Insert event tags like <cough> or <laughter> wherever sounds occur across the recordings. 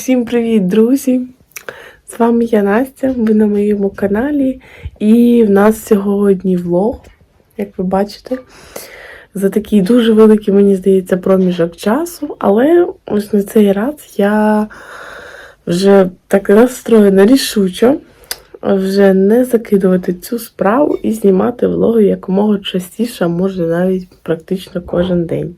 Всім привіт, друзі! З вами я Настя, ви на моєму каналі. І в нас сьогодні влог, як ви бачите, за такий дуже великий, мені здається, проміжок часу. Але ось на цей раз я вже так настроєна рішучо вже не закидувати цю справу і знімати влоги якомога частіше, може навіть практично кожен день.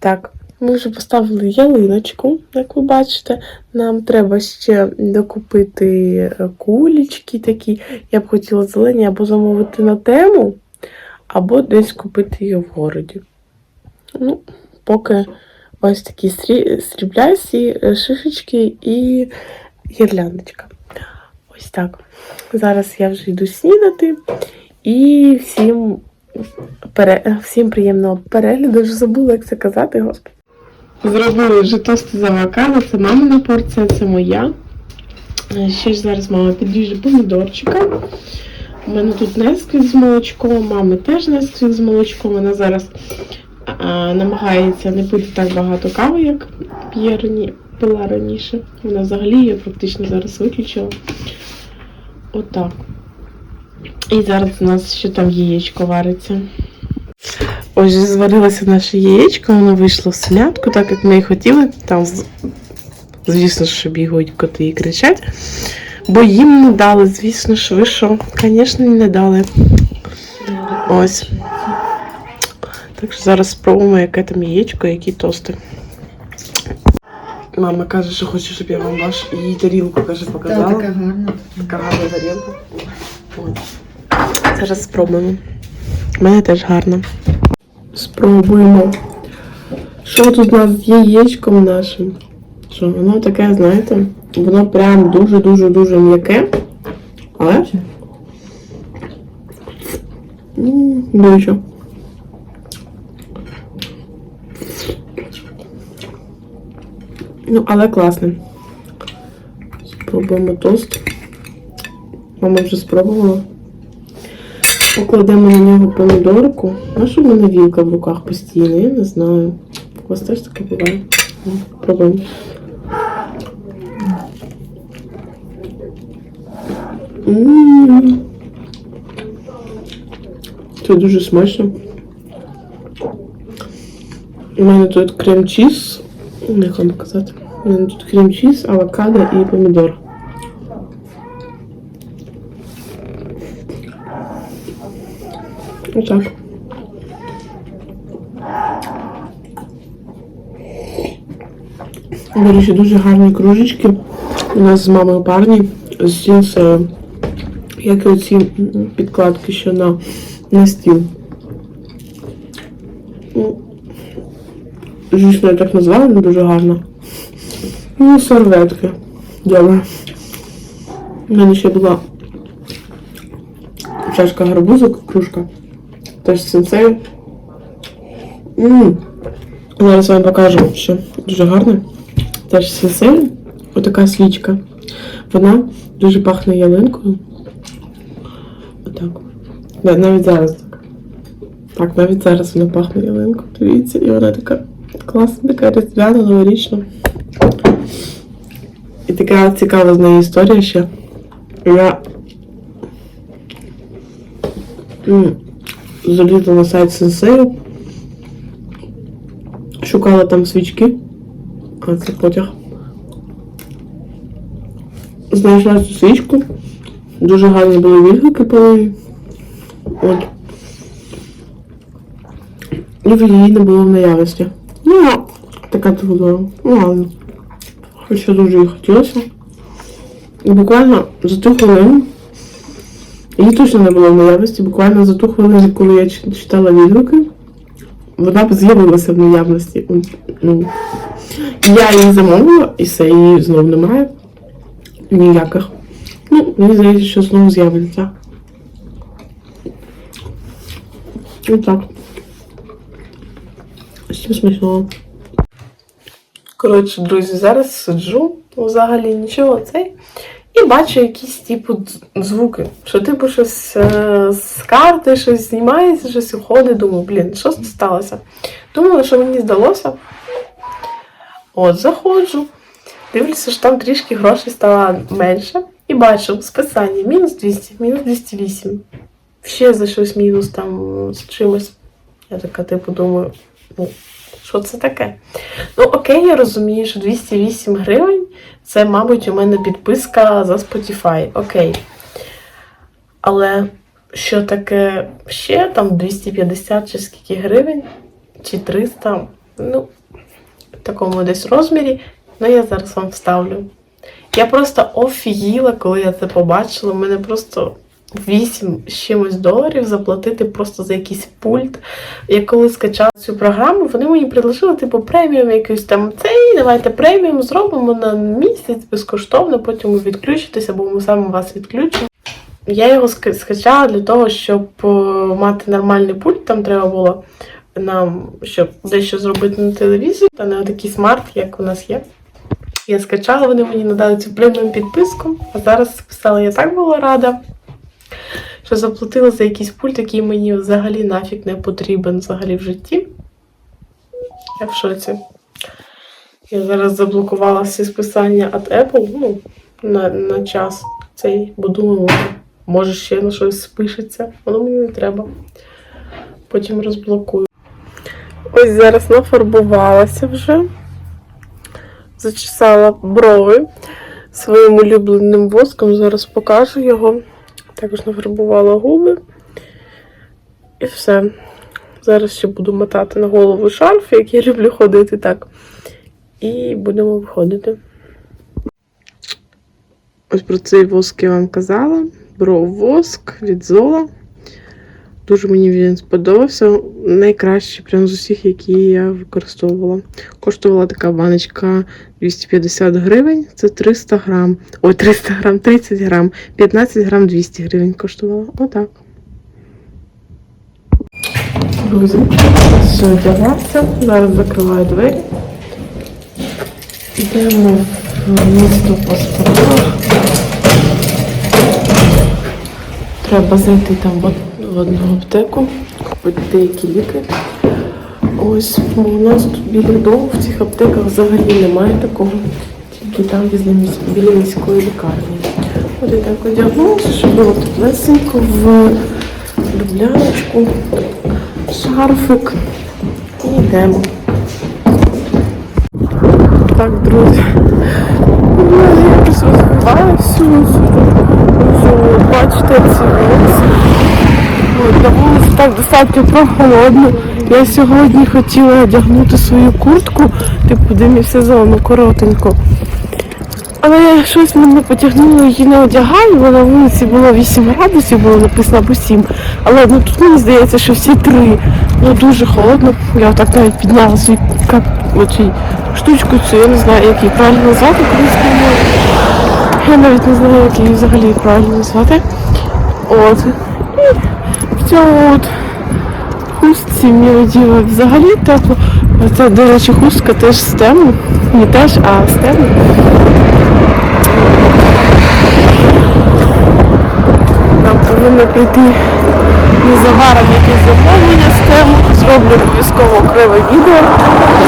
Так, ми вже поставили ялиночку, як ви бачите. Нам треба ще докупити е, кулічки такі. Я б хотіла зелені або замовити на тему, або десь купити її в городі. Ну, поки ось такі срі- сріблясті е, шишечки і гірляндочка. Ось так. Зараз я вже йду снідати і всім, пере... всім приємного перегляду. Вже забула, як це казати, господи. Зробили вже тости з авокадо, це мамина порція, це моя. Е, Ще ж зараз мама підріже помідорчика. У мене тут несквік з молочком, мами теж несквік з молочком. Вона зараз а, намагається не пити так багато кави, як п'є рані, пила раніше. Вона взагалі її практично зараз виключила. Отак. І зараз у нас ще там яєчко вариться. Ось зварилося наше яєчко, воно вийшло в смятку, так як ми і хотіли. Там, звісно, що бігають коти і кричать. Бо їм не дали, звісно ж, ви що? Звісно, не дали. Ось. Так що зараз спробуємо, яке там яєчко, які тости. Мама каже, що хоче, щоб я вам ваш її тарілку каже, показала. така гарна. Така гарна тарілка. От. Зараз спробуємо. У мене теж гарно. Спробуємо. Що тут у нас з яєчком нашим? Що воно таке, знаєте, воно прям дуже-дуже-дуже м'яке. Але. Дуже. Ну, але класне. Спробуємо тост. Мама вже спробувала. Покладемо на нього помідорку. А що в мене вілка в руках постійно? Я не знаю. У вас теж таке буває? Ну, Пробуємо. Це дуже смачно. У мене тут крем-чіз. Як вам показати? У мене тут крем-чіз, авокадо і помідор. Отак. До речі, дуже гарні кружечки. У нас з мамою парні з. Як і оці підкладки, що на, на стіл. Ну, Звісно, я так назвала, але дуже гарно. Ну, серветки. Добре. У мене ще була чашка гарбузок, кружка. Теж. М. Зараз вам покажу, що дуже гарне. Теж з сенсею. Отака свічка. Вона дуже пахне ялинкою. Отак. Навіть зараз так. Так, навіть зараз вона пахне ялинкою. Дивіться, і вона така класна, така різдвяна, новорічна. І така цікава з неї історія ще. Я залізла на сайт сенсею. Шукала там свічки. А це потяг. Знайшла цю свічку. Дуже гарні були відгуки по неї. От. І її не було в наявності. Ну, така була. Ну ладно. Хоча дуже їй хотілося. І буквально за ту хвилину. Її точно не було в наявності. Буквально за ту хвилину, коли я чи- читала відгуки, вона б з'явилася в наявності. Ну, я її замовила, і все, її знов немає. Ніяких. Ну, мені здається, що знову з'явиться. Отак. Всім смачного. Коротше, друзі, зараз сиджу, взагалі нічого цей. І бачу якісь типу звуки. Що типу щось е, з карти, щось знімається, щось уходить. Думаю, блін, що це сталося? Думала, що мені здалося. От, заходжу. Дивлюся, що там трішки грошей стало менше. І бачу списання мінус 200, мінус 208. Ще за щось мінус там з чимось. Я така, типу, думаю, ну, що це таке? Ну, окей, я розумію, що 208 гривень це, мабуть, у мене підписка за Spotify. Окей. Але що таке ще там 250 чи скільки гривень, чи 300, ну, в такому десь розмірі, ну я зараз вам вставлю. Я просто офігіла, коли я це побачила. У мене просто 8 з чимось доларів заплатити просто за якийсь пульт. Я коли скачала цю програму, вони мені предложили, типу, преміум якийсь там цей, давайте преміум зробимо на місяць безкоштовно, потім ви відключитесь, або ми саме вас відключимо. Я його скачала для того, щоб е, мати нормальний пульт. Там треба було нам, щоб дещо зробити на телевізорі, та не такий смарт, як у нас є. Я скачала, вони мені надали цю преміум підписку, а зараз списала, я так була рада, що заплатила за якийсь пульт, який мені взагалі нафіг не потрібен взагалі в житті. Я в шоці. Я зараз заблокувала всі списання від Apple ну, на, на час цей, бо думаю, може ще на щось спишеться. Воно мені не треба. Потім розблокую. Ось зараз нафарбувалася вже. Зачесала брови своїм улюбленим воском. Зараз покажу його. Також нафарбувала губи. І все. Зараз ще буду мотати на голову шарф, як я люблю ходити так. І будемо виходити. Ось про цей воск я вам казала. Бров воск від Зола. Дуже мені він сподобався. Найкращий прям з усіх, які я використовувала. Коштувала така баночка 250 гривень. Це 300 грам. Ой, 300 грам, 30 грам. 15 грам 200 гривень коштувала. Отак. Друзі, все одягався. Зараз закриваю двері. Йдемо в місто по справах. Треба зайти там в одну аптеку, купити деякі ліки. Ось бо у нас тут біля дому в цих аптеках взагалі немає такого. Тільки там біля міської лікарні. От я так одягнулася, щоб було теплесенько в дубляночку, шарфик. І йдемо. Так, друзі. Я якось розвиваюся. Бачите, ці вулиці. На вулиці так достатньо прохолодно. Я сьогодні хотіла одягнути свою куртку, типу демісезону коротеньку. Але я щось мене потягнуло її не одягаю, бо на вулиці було 8 градусів, було написано або 7. Але ну, тут мені здається, що всі три. Ну дуже холодно. Я отак навіть підняла свій кап, оцій штучку цю, я не знаю, як її правильно назвати українською мовою. Я навіть не знаю, як її взагалі правильно назвати. От. І от хустці мені діло взагалі тепло. Це, до речі, хустка теж з тему. Не теж, а з тему. Нам повинно прийти незабаром якесь замовлення з тему. Зроблю обов'язково окреме відео.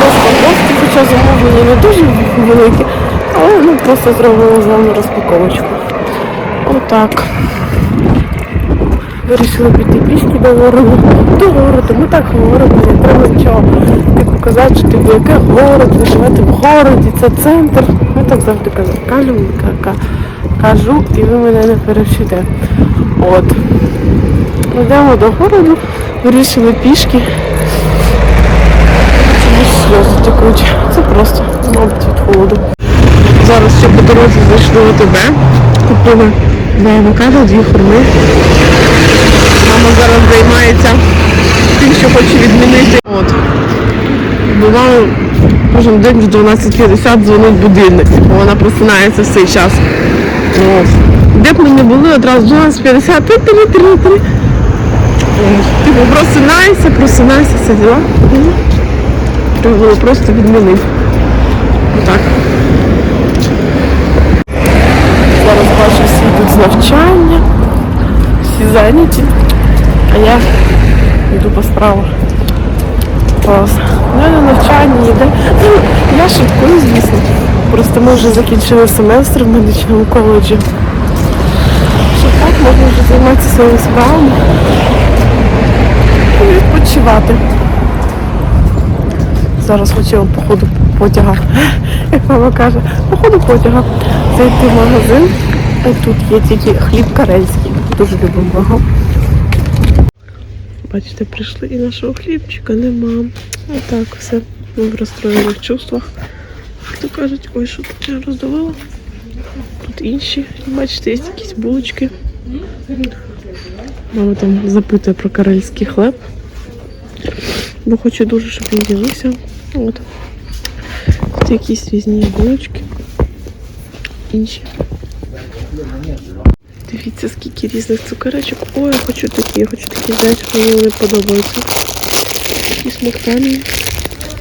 Просто гості, хоча замовлення не дуже велике, але ну, просто зробимо з вами розпаковочку. Отак. Вирішили піти пішки до городу. До городу, ми так говоримо, не треба нічого типу казати, що типу, яке город, ви живете в городі, це центр. Ми так завжди кажемо, кажу, ка- ка- кажу, і ви мене не перевчите. От. Йдемо до городу, вирішили пішки. Сльози текуть. Це просто, мабуть, від холоду. Зараз ще по дорозі зайшли в ОТБ. Купили два авокадо, дві форми. Мама зараз займається тим, що хоче відмінити. От. Бувало, кожен день в 12.50 дзвонить будильник, бо вона просинається в цей час. От. Де б ми не були, одразу 12.50, ти-ти-ти-ти-ти. Типу просинайся, просинайся, все діла. Треба було просто відмінити. Отак. Зараз бачу, всі йдуть навчання, всі зайняті, а я йду по справах. Клас. У мене навчання йде. Ну, я шуткую, звісно. Просто ми вже закінчили семестр в медичному коледжі. Що так, можна вже займатися своїми справами і відпочивати. Зараз хотіла по ходу потяга, як мама каже, по ходу потяга зайти в магазин. Тут є тільки хліб карельський. Дуже любимо. Бачите, прийшли і нашого хлібчика нема. Отак все. Ми в розстроєних чувствах. То кажуть, ой, що тут я роздавала. Тут інші. Бачите, є якісь булочки. Мама там запитує про карельський хлеб. Бо хочу дуже, щоб він ділився. От. Тут якісь різні булочки. Інші. Дивіться, скільки різних цукерочок. Ой, я хочу такі, я хочу такі взяти, мені вони подобаються. Такі смоктані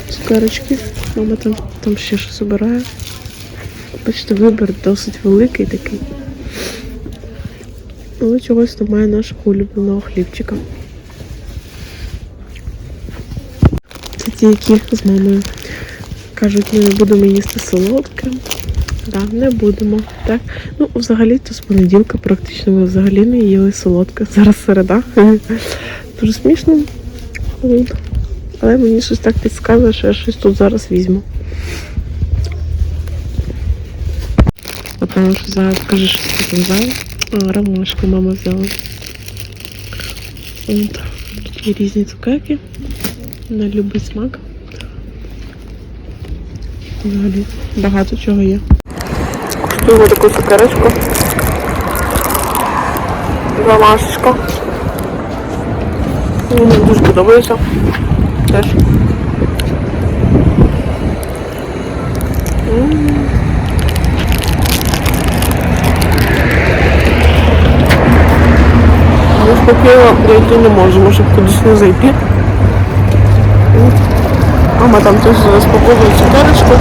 цукерочки. Мама там, там ще щось обирає. Бачите, вибір досить великий такий. Але чогось немає нашого улюбленого хлібчика. Це ті, які з мамою кажуть, ми будемо їсти солодке. Так, не будемо. Так. Ну, взагалі-то з понеділка практично ми взагалі не їли солодке. Зараз середа. <laughs> Дуже смішно. Але мені щось так підказує, що я щось тут зараз візьму. Напевно, що зараз скажи, що ти там взяла. Ромашку мама взяла. От. Є різні цукерки. На любий смак. Взагалі багато чого є. Куштуємо таку цукерочку. Ромашечка. Мені дуже подобається. Теж. Ми спокійно дойти не можемо, щоб кудись не зайти. Мама там теж заспокоює цукерочку.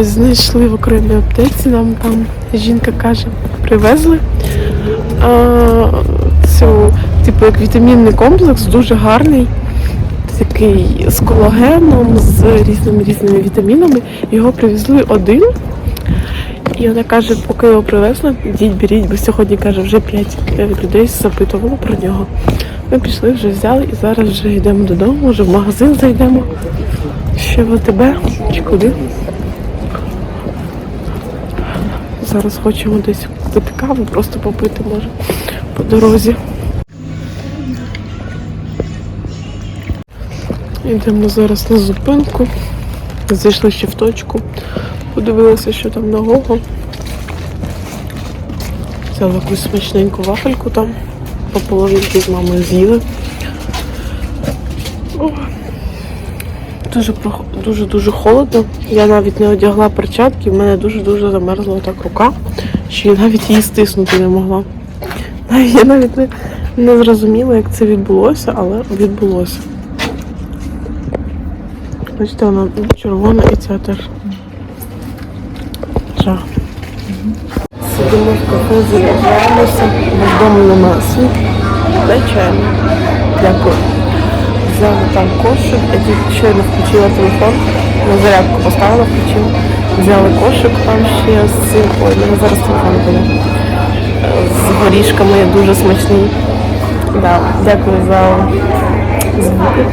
Ось знайшли в окремій аптеці, нам там жінка каже, привезли а, цю, типу, як вітамінний комплекс, дуже гарний, такий з колагеном, з різними різними вітамінами. Його привезли один. І вона каже, поки його привезли, йдіть, беріть, бо сьогодні каже, вже 5 людей запитувало про нього. Ми пішли, вже взяли і зараз вже йдемо додому, вже в магазин зайдемо. Ще в АТБ чи куди. Зараз хочемо десь купити каву, просто попити може по дорозі. Йдемо зараз на зупинку. Зайшли ще в точку. Подивилися, що там нового. Взяли якусь смачненьку вафельку там. По половинки з мамою з'їли. Дуже дуже дуже холодно. Я навіть не одягла перчатки, в мене дуже-дуже замерзла так рука, що я навіть її стиснути не могла. Я навіть не, не зрозуміла, як це відбулося, але відбулося. Бачите, вона червона і ця теж. Жах. Сидимо в кафе, заряджаємося, вдома немає світла. Дай чайно. Дякую. Взяли там кошик, я щойно включила телефон, на зарядку поставила, включила. Взяли кошик там ще з цим. Ой, мене зараз телефон буде. З горішками дуже смачний. Да, дякую за звуки.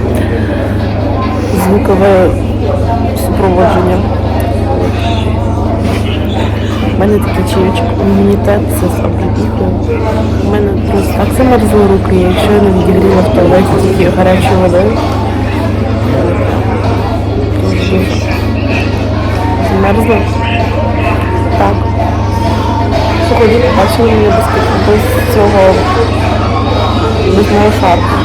Звукове супроводження. У мене такий чайочок, імунітет, це з обліпіхою. У мене просто так замерзли руки, я якщо я не відігріла в туалеті тільки гарячою водою. Замерзла. Так. Сьогодні побачили мене без, без цього, без мого шарфу.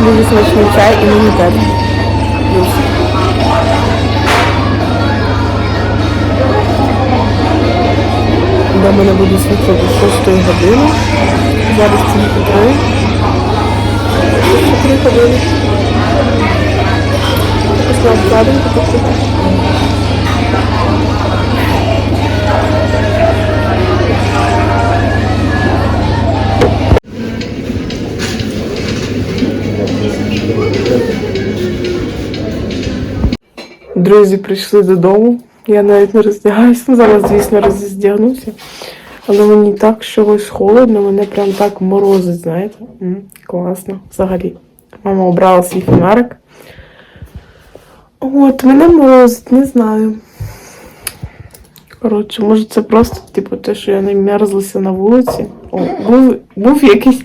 Дуже смачний чай, імунітет. Плюс. До мене будуть світити 6 години. Зараз тільки 3. три. години. Пішла обкладинку покупати. Друзі прийшли додому. Я навіть не роздягаюся. Зараз, звісно, роздягнуся. Але мені так чогось холодно, мене прям так морозить, знаєте. М, Класно, взагалі. Мама обрала свій фонарик. От, мене морозить, не знаю. Коротше, може це просто, типу, те, що я не мерзлася на вулиці. О, був, був якийсь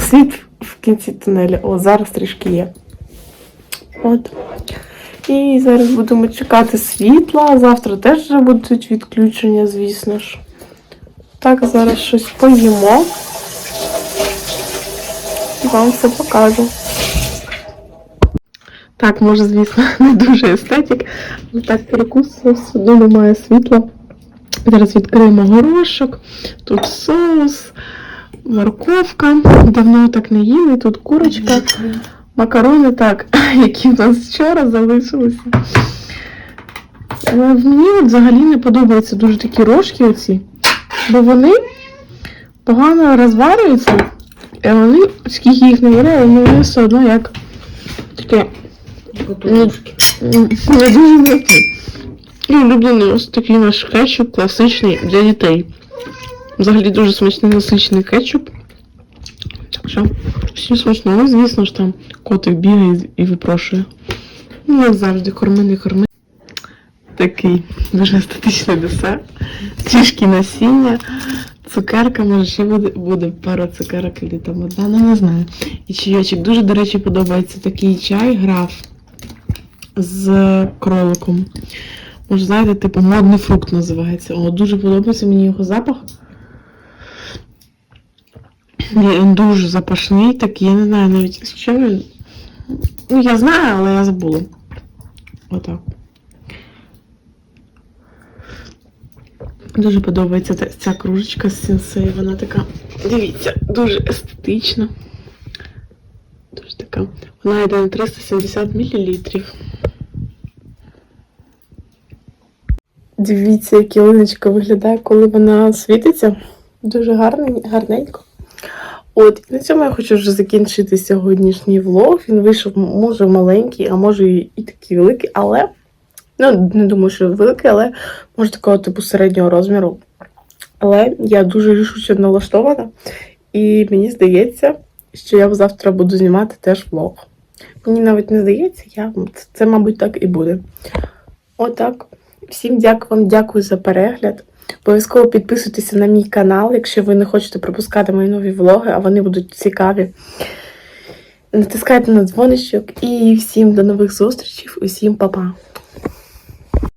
світ в кінці тунелю. О, зараз трішки є. От. І зараз будемо чекати світла. Завтра теж вже будуть відключення, звісно ж. Так, зараз щось поїмо. І вам все покажу. Так, може, звісно, <laughs> не дуже естетик, але так перекусила, все одно немає світла. Зараз відкриємо горошок, тут соус, морковка. Давно так не їли, тут курочка, макарони, так, <laughs> які в нас вчора залишилися. Мені от взагалі не подобаються дуже такі рожки оці, бо вони погано розварюються, і вони, скільки їх не ну вони все одно як таке Ну, не дуже м'які. І улюблений ось такий наш кетчуп класичний для дітей. Взагалі дуже смачний насичений кетчуп. Так що, всім смачного, звісно ж там котик бігає і випрошує. Ну, як завжди, корми, не корми. Такий дуже естетичний десерт. Тішки насіння, цукерка, може ще буде, буде пара цукерок і там одна, ну не знаю. І чайочок. Дуже, до речі, подобається такий чай, граф з кроликом. Може, знаєте, типу модний фрукт називається. О, дуже подобається мені його запах. Він дуже запашний, такий, я не знаю навіть з чим. Ну, я знаю, але я забула. Отак. Дуже подобається ця кружечка з сенсей. Вона така, дивіться, дуже естетична. Дуже така. Вона йде на 370 мл. Дивіться, як ялиночка виглядає, коли вона світиться. Дуже гарний, гарненько. От, на цьому я хочу вже закінчити сьогоднішній влог. Він вийшов, може, маленький, а може і, такий великий, але. Ну, не думаю, що великий, але може такого типу середнього розміру. Але я дуже рішуче налаштована. І мені здається, що я завтра буду знімати теж влог. Мені навіть не здається, я... це, мабуть, так і буде. Отак. Всім дякую вам, дякую за перегляд. Обов'язково підписуйтеся на мій канал, якщо ви не хочете пропускати мої нові влоги, а вони будуть цікаві. Натискайте на дзвоничок і всім до нових зустрічей, усім па-па.